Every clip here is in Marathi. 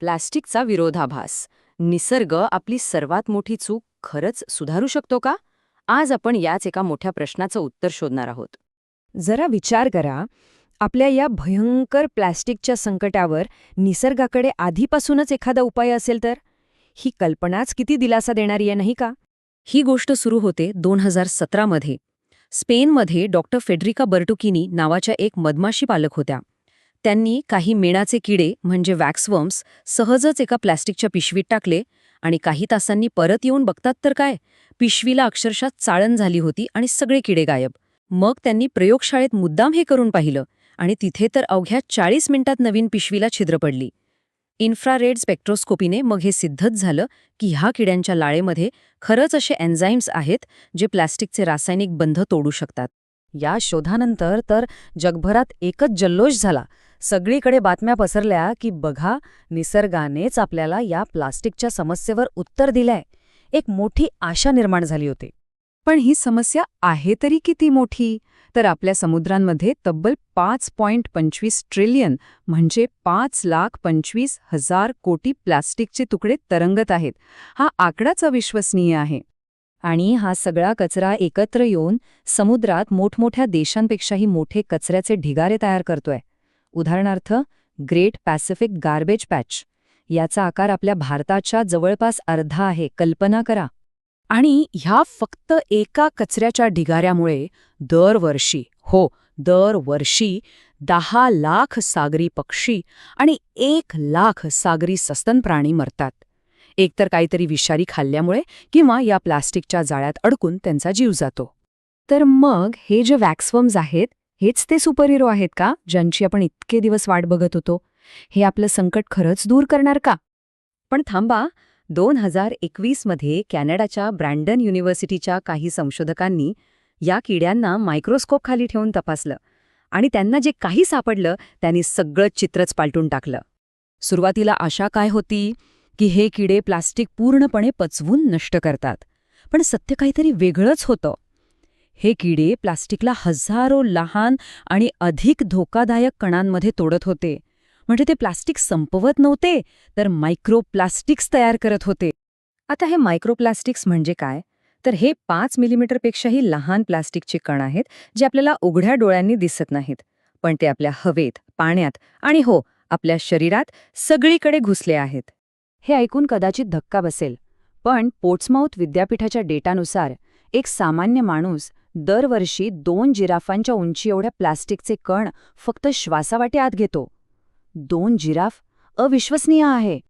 प्लास्टिकचा विरोधाभास. निसर्ग आपली सर्वात मोठी चूक खरंच सुधारू शकतो का? आज आपण याच एका मोठ्या प्रश्नाचं उत्तर शोधणार आहोत. जरा विचार करा आपल्या या भयंकर प्लॅस्टिकच्या संकटावर निसर्गाकडे आधीपासूनच एखादा उपाय असेल तर? ही कल्पनाच किती दिलासा देणारी आहे नाही का? ही गोष्ट सुरू होते दोन हजार सतरामध्ये. स्पेनमध्ये डॉक्टर फेडरिका बर्टुकिनी नावाच्या एक मधमाशी पालक होत्या. त्यांनी काही मेणाचे किडे म्हणजे वॅक्सवर्म्स सहजच एका प्लॅस्टिकच्या पिशवीत टाकले आणि काही तासांनी परत येऊन बघतात तर काय? पिशवीला अक्षरशः चाळण झाली होती आणि सगळे किडे गायब. मग त्यांनी प्रयोगशाळेत मुद्दाम हे करून पाहिलं आणि तिथे तर अवघ्या चाळीस मिनिटात नवीन पिशवीला छिद्र पडली. इन्फ्रारेड स्पेक्ट्रोस्कोपीने मग हे सिद्धच झालं की ह्या किड्यांच्या लाळेमध्ये खरंच असे एन्झाईम्स आहेत जे प्लॅस्टिकचे रासायनिक बंध तोडू शकतात. या शोधानंतर तर जगभरात एकच जल्लोष झाला. सगळीकडे बातम्या पसरल्या की बघा निसर्गानेच आपल्याला या प्लास्टिकच्या समस्येवर उत्तर दिलंय. एक मोठी आशा निर्माण झाली होती. पण ही समस्या आहे तरी किती मोठी? तर आपल्या समुद्रांमध्ये तब्बल पाच पॉइंट पंचवीस ट्रिलियन म्हणजे पाच लाख पंचवीस हजार कोटी प्लास्टिकचे तुकडे तरंगत आहेत. हा आकडाच अविश्वसनीय आहे. आणि हा सगळा कचरा एकत्र येऊन समुद्रात मोठमोठ्या देशांपेक्षाही मोठे कचऱ्याचे ढिगारे तयार करतोय. उदाहरणार्थ ग्रेट पॅसिफिक गार्बेज पॅच याचा आकार आपल्या भारताच्या जवळपास अर्धा आहे. कल्पना करा. आणि ह्या फक्त एका कचऱ्याच्या ढिगाऱ्यामुळे दरवर्षी हो दरवर्षी दहा लाख सागरी पक्षी आणि एक लाख सागरी सस्तन प्राणी मरतात. एकतर काहीतरी विषारी खाल्ल्यामुळे किंवा या प्लास्टिकच्या जाळ्यात अडकून त्यांचा जीव जातो. तर मग हे जे वॅक्सवर्म्स आहेत हेच ते सुपर हिरो आहेत का ज्यांची आपण इतके दिवस वाट बघत होतो? हे आपलं संकट खरंच दूर करणार का? पण थांबा दोन हजार एकवीसमध्ये कॅनडाच्या ब्रँडन युनिव्हर्सिटीच्या काही संशोधकांनी या किड्यांना मायक्रोस्कोप खाली ठेवून तपासलं आणि त्यांना जे काही सापडलं त्यांनी सगळं चित्रच पालटून टाकलं. सुरुवातीला आशा काय होती की हे किडे प्लास्टिक पूर्णपणे पचवून नष्ट करतात. पण सत्य काहीतरी वेगळंच होतं. हे किडे प्लास्टिकला हजारो लहान आणि अधिक धोकादायक कणांमध्ये तोडत होते. म्हणजे ते प्लास्टिक संपवत नव्हते तर मायक्रोप्लास्टिक्स तयार करत होते. आता हे मायक्रोप्लास्टिक्स म्हणजे काय? तर हे पाच मिलीमीटरपेक्षाही लहान प्लास्टिकचे कण आहेत जे आपल्याला उघड्या डोळ्यांनी दिसत नाहीत. पण ते आपल्या हवेत पाण्यात आणि हो आपल्या शरीरात सगळीकडे घुसले आहेत. हे ऐकून कदाचित धक्का बसेल पण पोट्समाऊथ विद्यापीठाच्या डेटानुसार एक सामान्य माणूस दरवर्षी दोन जिराफांच्या उंची एवढ्या प्लास्टिकचे कण फक्त श्वासावाटे आत घेतो. दोन जिराफ अविश्वसनीय आहे.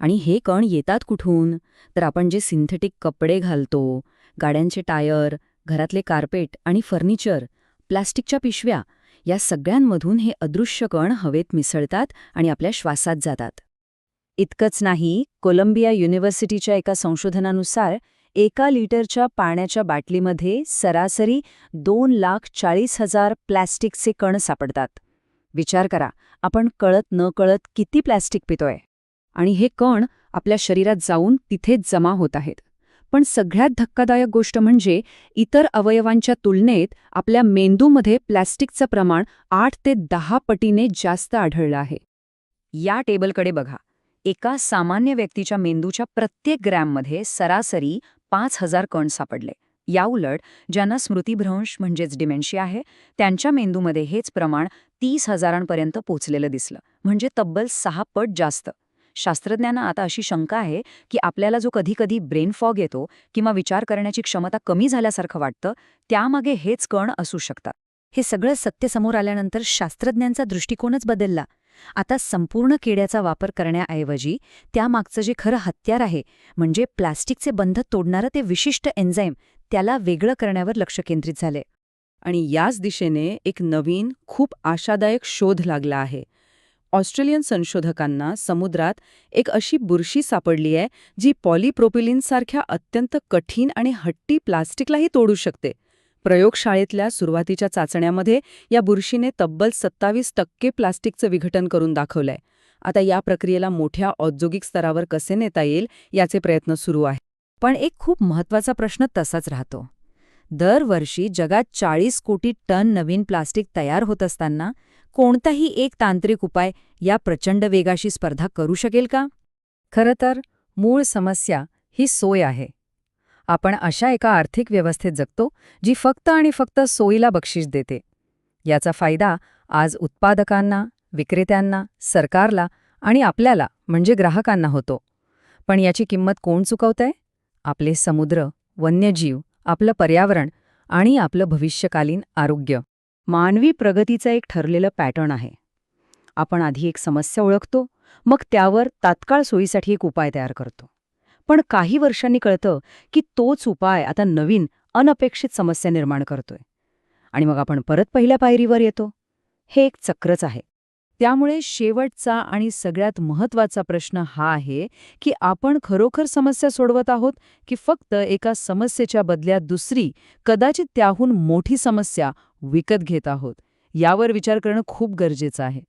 आणि हे कण येतात कुठून? तर आपण जे सिंथेटिक कपडे घालतो गाड्यांचे टायर घरातले कार्पेट आणि फर्निचर प्लास्टिकच्या पिशव्या या सगळ्यांमधून हे अदृश्य कण हवेत मिसळतात आणि आपल्या श्वासात जातात. इतकंच नाही कोलंबिया युनिव्हर्सिटीच्या एका संशोधनानुसार एका लिटरच्या पाण्याच्या बाटलीमध्ये सरासरी दोन लाख चाळीस हजार प्लॅस्टिकचे कण सापडतात. विचार करा आपण कळत न कळत किती प्लॅस्टिक पितोय? आणि हे कण आपल्या शरीरात जाऊन तिथेच जमा होत आहेत. पण सगळ्यात धक्कादायक गोष्ट म्हणजे इतर अवयवांच्या तुलनेत आपल्या मेंदूमध्ये प्लॅस्टिकचं प्रमाण आठ ते दहा पटीने जास्त आढळलं आहे. या टेबलकडे बघा. एका सामान्य व्यक्तीच्या मेंदूच्या प्रत्येक ग्रॅममध्ये सरासरी पाच हजार कण सापडले. याउलट ज्यांना स्मृतिभ्रंश म्हणजेच डिमेन्शिया आहे त्यांच्या मेंदूमध्ये हेच प्रमाण तीस हजारांपर्यंत पोचलेलं दिसलं. म्हणजे तब्बल सहा पट जास्त. शास्त्रज्ञांना आता अशी शंका आहे की आपल्याला जो कधीकधी ब्रेन फॉग येतो किंवा विचार करण्याची क्षमता कमी झाल्यासारखं वाटतं त्यामागे हेच कण असू शकतात. हे सगळं सत्य समोर आल्यानंतर शास्त्रज्ञांचा दृष्टिकोनच बदलला. आता संपूर्ण किड्याचा वापर करण्याऐवजी त्यामागचं जे खरं हत्यार आहे म्हणजे प्लास्टिकचे बंध तोडणारं ते विशिष्ट एन्झाईम त्याला वेगळं करण्यावर लक्ष केंद्रित झाले आणि याच दिशेने एक नवीन खूप आशादायक शोध लागला आहे. ऑस्ट्रेलियन संशोधकांना समुद्रात एक अशी बुरशी सापडली आहे जी पॉलिप्रोपिलिनसारख्या अत्यंत कठीण आणि हट्टी प्लास्टिकलाही तोडू शकते. प्रयोगशाळेतल्या सुरुवातीच्या चाचण्यामध्ये या बुरशीने तब्बल सत्तावीस टक्के प्लास्टिकचं विघटन करून दाखवलंय. आता या प्रक्रियेला मोठ्या औद्योगिक स्तरावर कसे नेता येईल याचे प्रयत्न सुरू आहेत. पण एक खूप महत्त्वाचा प्रश्न तसाच राहतो. दरवर्षी जगात चाळीस कोटी टन नवीन प्लास्टिक तयार होत असताना कोणताही एक तांत्रिक उपाय या प्रचंड वेगाशी स्पर्धा करू शकेल का? खरं तर मूळ समस्या ही सोय आहे. आपण अशा एका आर्थिक व्यवस्थेत जगतो जी फक्त आणि फक्त सोयीला बक्षीस देते. याचा फायदा आज उत्पादकांना विक्रेत्यांना सरकारला आणि आपल्याला म्हणजे ग्राहकांना होतो. पण याची किंमत कोण चुकवतंय? आपले समुद्र वन्यजीव आपलं पर्यावरण आणि आपलं भविष्यकालीन आरोग्य. मानवी प्रगतीचं एक ठरलेलं पॅटर्न आहे. आपण आधी एक समस्या ओळखतो मग त्यावर तात्काळ सोयीसाठी एक उपाय तयार करतो. पण काही वर्षांनी कळतं की तोच उपाय आता नवीन अनपेक्षित समस्या निर्माण करतोय. आणि मग आपण परत पहिल्या पायरीवर येतो. हे एक चक्रच आहे. त्यामुळे शेवटचा आणि सगळ्यात महत्त्वाचा प्रश्न हा आहे की आपण खरोखर समस्या सोडवत आहोत की फक्त एका समस्येच्या बदल्यात दुसरी कदाचित त्याहून मोठी समस्या विकत घेत आहोत? यावर विचार करणं खूप गरजेचं आहे.